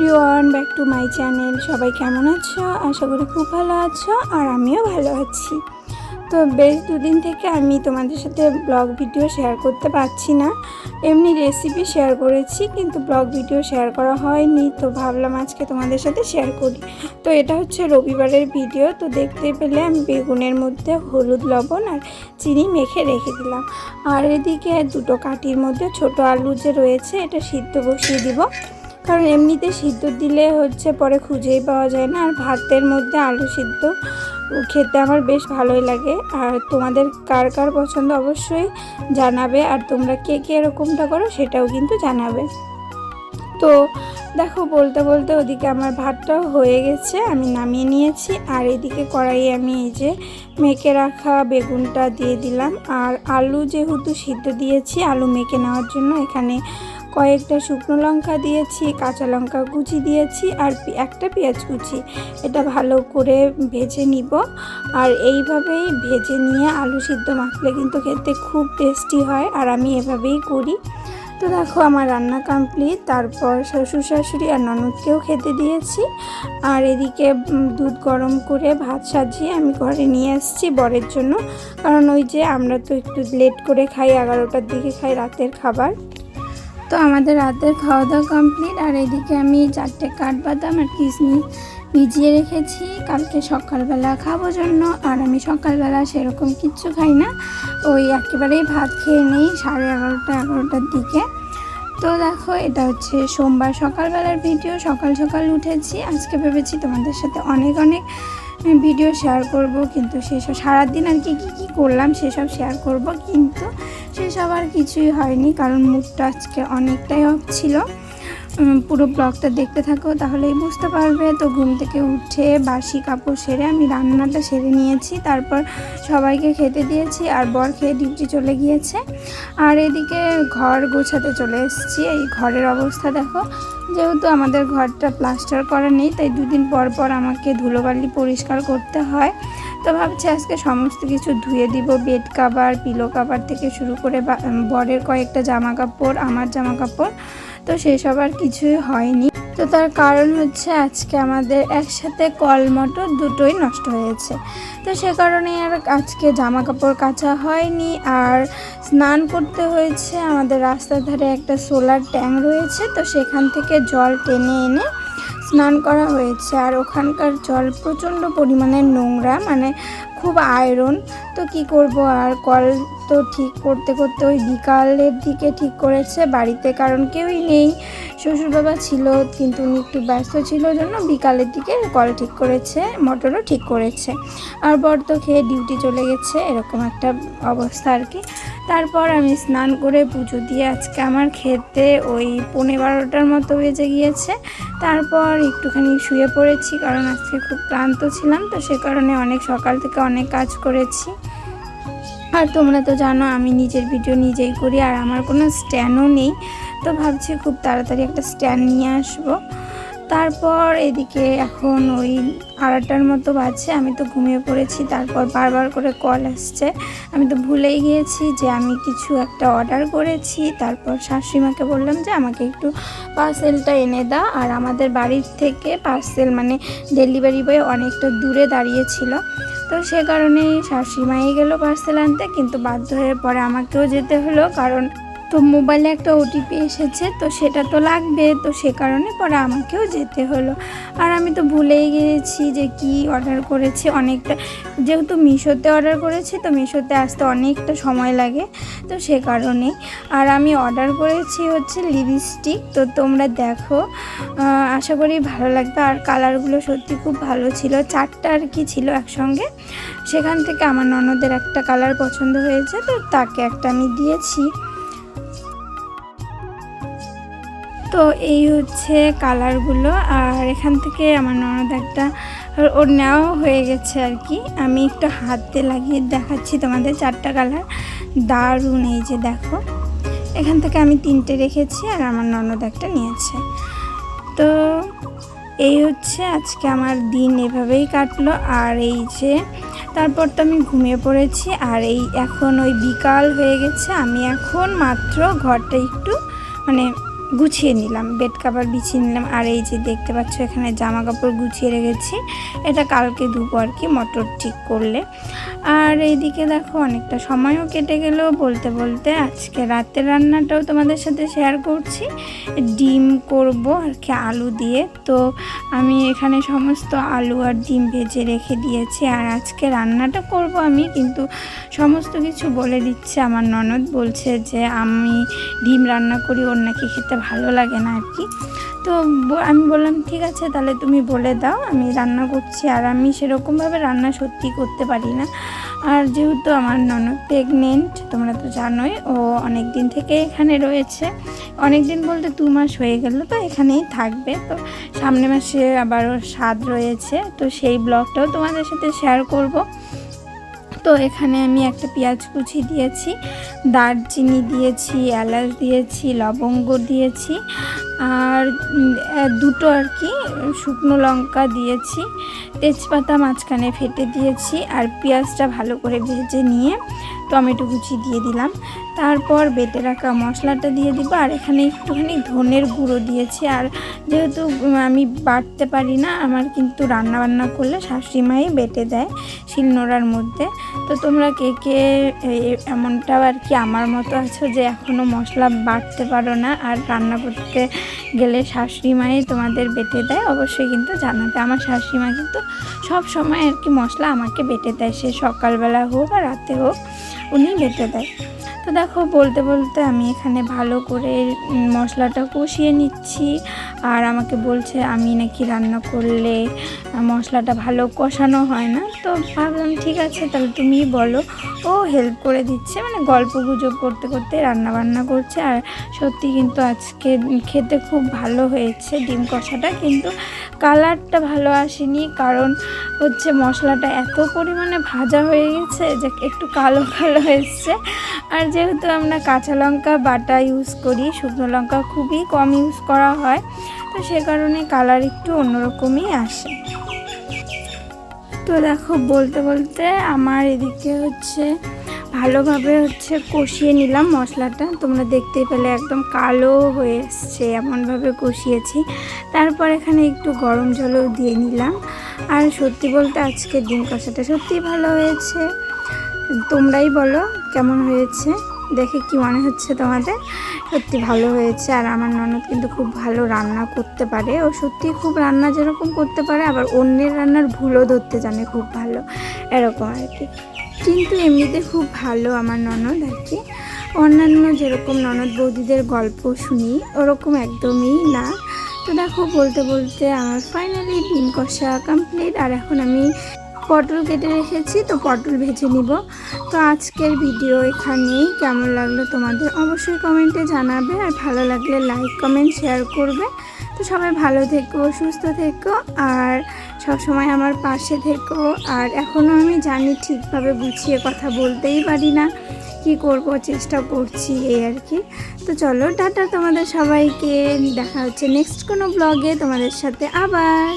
Everyone back to my channel সবাই কেমন আছো? আশা করি খুব ভালো আছো আর আমিও ভালো আছি। তো বেশ দুদিন থেকে আমি তোমাদের সাথে ব্লগ ভিডিও শেয়ার করতে পারছি না। এমনি রেসিপি শেয়ার করেছি, কিন্তু ব্লগ ভিডিও শেয়ার করা হয়নি। তো ভাবলাম আজকে তোমাদের সাথে শেয়ার করি। তো এটা হচ্ছে রবিবারের ভিডিও তো দেখতে পেলে আমি বেগুনের মধ্যে হলুদ, লবণ আর চিনি মেখে রেখে দিলাম। আর এদিকে দুটো কাঠির মধ্যে ছোট আলু যে রয়েছে, এটা সিদ্ধ বসিয়ে দিব। কারণ এমনিতে সিদ্ধ দিলে হচ্ছে পরে খুঁজেই পাওয়া যায় না। আর ভাতের মধ্যে আলু সিদ্ধ খেতে আমার বেশ ভালোই লাগে। আর তোমাদের কার কার পছন্দ অবশ্যই জানাবে। আর তোমরা কে কে এরকমটা করো সেটাও কিন্তু জানাবে। তো দেখো, বলতে বলতে ওদিকে আমার ভাতটাও হয়ে গেছে, আমি নামিয়ে নিয়েছি। আর এদিকে কড়াইয়ে আমি এই যে মেখে রাখা বেগুনটা দিয়ে দিলাম। আর আলু যেহেতু সিদ্ধ দিয়েছি, আলু মেখে নেওয়ার জন্য এখানে কয়েকটা শুকনো লঙ্কা দিয়েছি, কাঁচা লঙ্কা কুচি দিয়েছি আর একটা পেঁয়াজ কুচি। এটা ভালো করে ভেজে নিব আর এইভাবেই ভেজে নিয়ে আলু সিদ্ধ মাখলে কিন্তু খেতে খুব টেস্টি হয় আর আমি এভাবেই করি। তো দেখো আমার রান্না কমপ্লিট তারপর শ্বশুর শাশুড়ি আর ননদকেও খেতে দিয়েছি আর এদিকে দুধ গরম করে ভাত সাজিয়ে আমি ঘরে নিয়ে এসেছি বরের জন্য। কারণ ওই যে আমরা তো একটু লেট করে খাই, এগারোটার দিকে খাই রাতের খাবার। তো আমাদের রাতের খাওয়া দাওয়া কমপ্লিট আর এদিকে আমি চারটে কাঠবাদাম আর কিশমিশ ভিজিয়ে রেখেছি। কালকে সকালবেলা খাব জন্য, আর আমি সকালবেলা সেরকম কিচ্ছু খাই না। ওই একেবারেই ভাত খেয়ে নেই, সাড়ে এগারোটা, এগারোটার দিকে। তো দেখো, এটা হচ্ছে সোমবার সকালবেলার ভিডিও সকাল সকাল উঠেছি। আজকে ভেবেছি তোমাদের সাথে অনেক অনেক ভিডিও শেয়ার করব, কিন্তু সেসব সারাদিন আর কি, কী কী করলাম সেসব শেয়ার করব, কিন্তু সেসব আর কিছুই হয়নি কারণ মুডটা আজকে অনেকটাই অফ ছিল। পুরো ব্লগটা দেখতে থাকো, তাহলেই বুঝতে পারবে। তো ঘুম থেকে উঠে বাসি কাপড় সেরে আমি রান্নাটা সেরে নিয়েছি, তারপর সবাইকে খেতে দিয়েছি, আর বর খেয়ে ডিউটি চলে গিয়েছে। আর এদিকে ঘর গোছাতে চলে এসেছি। এই ঘরের অবস্থা দেখো, যেহেতু আমাদের ঘরটা প্লাস্টার করা নেই, তাই দুদিন পর পর আমাকে ধুলোবালি পরিষ্কার করতে হয়। তো ভাবছি আজকে সমস্ত কিছু ধুয়ে দিব, বেড কাভার পিলো কাভার থেকে শুরু করে বরের কয়েকটা জামা কাপড়, আমার জামা কাপড়। তো সেসব আর কিছুই হয়নি। তো তার কারণ হচ্ছে আজকে আমাদের একসাথে কল মটর দুটোই নষ্ট হয়েছে। তো সে কারণে আর আজকে জামা কাপড় কাচা হয়নি। আর স্নান করতে হয়েছে। আমাদের রাস্তার ধারে একটা সোলার ট্যাঙ্ক রয়েছে। তো সেখান থেকে জল টেনে এনে স্নান করা হয়েছে। আর ওখানকার জল প্রচণ্ড পরিমাণে নোংরা। মানে খুব আয়রন, তো কি করব? আর কল তো ঠিক করতে করতে ওই বিকালের দিকে ঠিক করেছে বাড়িতে, কারণ কেউই নেই। শ্বশুর বাবা ছিল, কিন্তু উনি একটু ব্যস্ত ছিল জন্য বিকালের দিকে কল ঠিক করেছে, মোটরও ঠিক করেছে। আর বর তো খেয়ে ডিউটি চলে গেছে, এরকম একটা অবস্থা আর কি। তারপর আমি স্নান করে পুজো দিয়ে আজকে আমার খেতে ওই পনেরো বারোটার মতো বেজে গিয়েছে। তারপর একটুখানি শুয়ে পড়েছি কারণ আজকে খুব ক্লান্ত ছিলাম, তো সে কারণে অনেক সকাল থেকে অনেক কাজ করেছি। আর তোমরা তো জানো আমি নিজের ভিডিও নিজেই করি আর আমার কোনো স্ট্যান্ডও নেই, তো ভাবছি খুব তাড়াতাড়ি একটা স্ট্যান্ড নিয়ে আসব। তারপর এদিকে এখন ওই আড়াটার মতো বাজছে, আমি তো ঘুমিয়ে পড়েছি, তারপর বারবার করে কল আসছে। আমি তো ভুলেই গিয়েছি যে আমি কিছু একটা অর্ডার করেছি, তারপর শাশুড়িমাকে বললাম যে আমাকে একটু পার্সেলটা এনে দাও। আর আমাদের বাড়ির থেকে পার্সেল মানে ডেলিভারি বয় অনেকটা দূরে দাঁড়িয়েছিল। তো সে কারণে শাশুড়িমাই গেলো পার্সেল আনতে, কিন্তু বাধ্য হয়ে পরে আমাকেও যেতে হলো, কারণ তো মোবাইলে একটা ওটিপি এসেছে, তো সেটা তো লাগবে, তো সে কারণে পরে আমাকেও যেতে হলো। আর আমি তো ভুলেই গিয়েছি যে কি অর্ডার করেছি, অনেকটা, যেহেতু মিশোতে অর্ডার করেছি, তো মিশোতে আসতে অনেকটা সময় লাগে, তো সে কারণে আর আমি অর্ডার করেছি হচ্ছে লিপস্টিক তো তোমরা দেখো আশা করি ভালো লাগবে। আর কালারগুলো সত্যি খুব ভালো ছিল, চারটা আর কি ছিল একসঙ্গে। সেখান থেকে আমার ননদের একটা কালার পছন্দ হয়েছে, তো তাকে একটা আমি দিয়েছি। তো এই হচ্ছে কালারগুলো আর এখান থেকে আমার ননদ একটা ওর- নেওয়াও হয়ে গেছে আর কি। আমি একটু হাতে লাগিয়ে দেখাচ্ছি তোমাদের চারটা কালার দারুণ এই যে দেখো। এখান থেকে আমি তিনটে রেখেছি আর আমার ননদ একটা নিয়েছে। তো এই হচ্ছে আজকে আমার দিন এভাবেই কাটলো। আর এই যে তারপর তো আমি ঘুমিয়ে পড়েছি, আর এই এখন ওই বিকাল হয়ে গেছে। আমি এখন মাত্র ঘরটা একটু মানে গুছিয়ে নিলাম বেড কাভার বিছিয়ে নিলাম, আর এই যে দেখতে পাচ্ছ এখানে জামা কাপড় গুছিয়ে রেখেছি। এটা কালকে ধুবো আর কি, মটর ঠিক করলে। আর এইদিকে দেখো অনেকটা সময়ও কেটে গেল বলতে বলতে আজকে রাতের রান্নাটাও তোমাদের সাথে শেয়ার করছি। ডিম করব আর কি আলু দিয়ে। তো আমি এখানে সমস্ত আলু আর ডিম ভেজে রেখে দিয়েছি। আর আজকে রান্নাটা করব আমি, কিন্তু সমস্ত কিছু বলে দিচ্ছে আমার ননদ। বলছে যে আমি ডিম রান্না করি, ওর নাকি খেতে ভালো লাগে না আর কি। তো আমি বললাম, ঠিক আছে, তাহলে তুমি বলে দাও, আমি রান্না করছি। আর আমি সেরকমভাবে রান্না সত্যি করতে পারি না। আর যেহেতু আমার ননদ প্রেগনেন্ট তোমরা তো জানোই, ও অনেক দিন থেকে এখানে রয়েছে। অনেক দিন বলতে দু মাস হয়ে গেল, তো এখানেই থাকবে। তো সামনে মাসে আবারও স্বাদ রয়েছে। তো সেই ব্লগটাও তোমাদের সাথে শেয়ার করব। তো এখানে আমি একটা পেঁয়াজ কুচি দিয়েছি দারচিনি দিয়েছি এলাচ দিয়েছি লবঙ্গ দিয়েছি। আর দুটো আর কি, শুকনো লঙ্কা দিয়েছি, তেজপাতা মাঝখানে ফেটে দিয়েছি, আর পেঁয়াজটা ভালো করে ভেজে নিয়ে টমেটো কুচি দিয়ে দিলাম। তারপর বেটে রাখা মশলাটা দিয়ে দিব, আর এখানে একটুখানি ধনের গুঁড়ো দিয়েছি। আর যেহেতু আমি বাটতে পারি না, আমার কিন্তু রান্না বান্না করলে শাশুড়ি মাই বেটে দেয় শিলনোড়ার মধ্যে। তো তোমরা কে কে এমনটাও আর কি আমার মতো আছো যে এখনও মশলা বাটতে পারো না, আর রান্না করতে গেলে শাশুড়ি মাই তোমাদের বেটে দেয়, অবশ্যই কিন্তু জানাতে আমার শাশুড়ি মা কিন্তু সব সময় আর কি মশলা আমাকে বেটে দেয়, সে সকালবেলা হোক আর রাতে হোক, উনি বেটে দেয়। তো দেখো, বলতে বলতে আমি এখানে ভালো করে মশলাটা কষিয়ে নিচ্ছি। আর আমাকে বলছে, আমি নাকি রান্না করলে মশলাটা ভালো কষানো হয় না। তো ভাবলাম, ঠিক আছে, তাহলে তুমিই বলো। ও হেল্প করে দিচ্ছে মানে গল্প গুজব করতে করতে রান্না বান্না করছে। আর সত্যি কিন্তু আজকে খেতে খুব ভালো হয়েছে ডিম কষাটা, কিন্তু কালারটা ভালো আসেনি। কারণ হচ্ছে মশলাটা এত পরিমাণে ভাজা হয়ে গেছে যে একটু কালো কালো এসছে। আর যেহেতু আমরা কাঁচা লঙ্কা বাটা ইউজ করি, শুকনো লঙ্কা খুবই কম ইউজ করা হয়, তো সে কারণে কালার একটু অন্যরকমই আসে। তো দেখো, বলতে বলতে আমার এদিকে হচ্ছে, ভালোভাবে হচ্ছে কষিয়ে নিলাম মশলাটা। তোমরা দেখতেই পেলে একদম কালো হয়ে এসছে, এমনভাবে কষিয়েছি। তারপর এখানে একটু গরম জলও দিয়ে নিলাম। আর সত্যি বলতে আজকে ডিম কষাটা সত্যিই ভালো হয়েছে। তোমরাই বলো কেমন হয়েছে? দেখে কি মনে হচ্ছে তোমাদের? সত্যি ভালো হয়েছে আর আমার ননদ কিন্তু খুব ভালো রান্না করতে পারে। ও সত্যি খুব রান্না যেরকম করতে পারে, আবার অন্যের রান্নার ভুলও ধরতে জানে খুব ভালো। এরকম আর কি। কিন্তু এমনিতে খুব ভালো আমার ননদ আর কি। অন্যান্য যেরকম ননদ বৌদিদের গল্প শুনি, ওরকম একদমই না। তো দেখো বলতে বলতে আমার ফাইনালি ডিম কষা কমপ্লিট আর এখন আমি পটল কেটে রেখেছি, তো পটল ভেজে নিব। তো আজকের ভিডিও এখানেই। কেমন লাগল তোমাদের অবশ্যই কমেন্টে জানাবে, আর ভালো লাগলে লাইক, কমেন্ট, শেয়ার করবে। তো সবাই ভালো থেকো, সুস্থ থেকো, আর সবসময় আমার পাশে থেকো। আর এখনও আমি জানি ঠিকভাবে গুছিয়ে কথা বলতেই পারি না, কি করব, চেষ্টা করছি এই আর কি। তো চলো, টাটা তোমাদের সবাইকে। দেখা হচ্ছে নেক্সট কোনো ব্লগে তোমাদের সাথে আবার।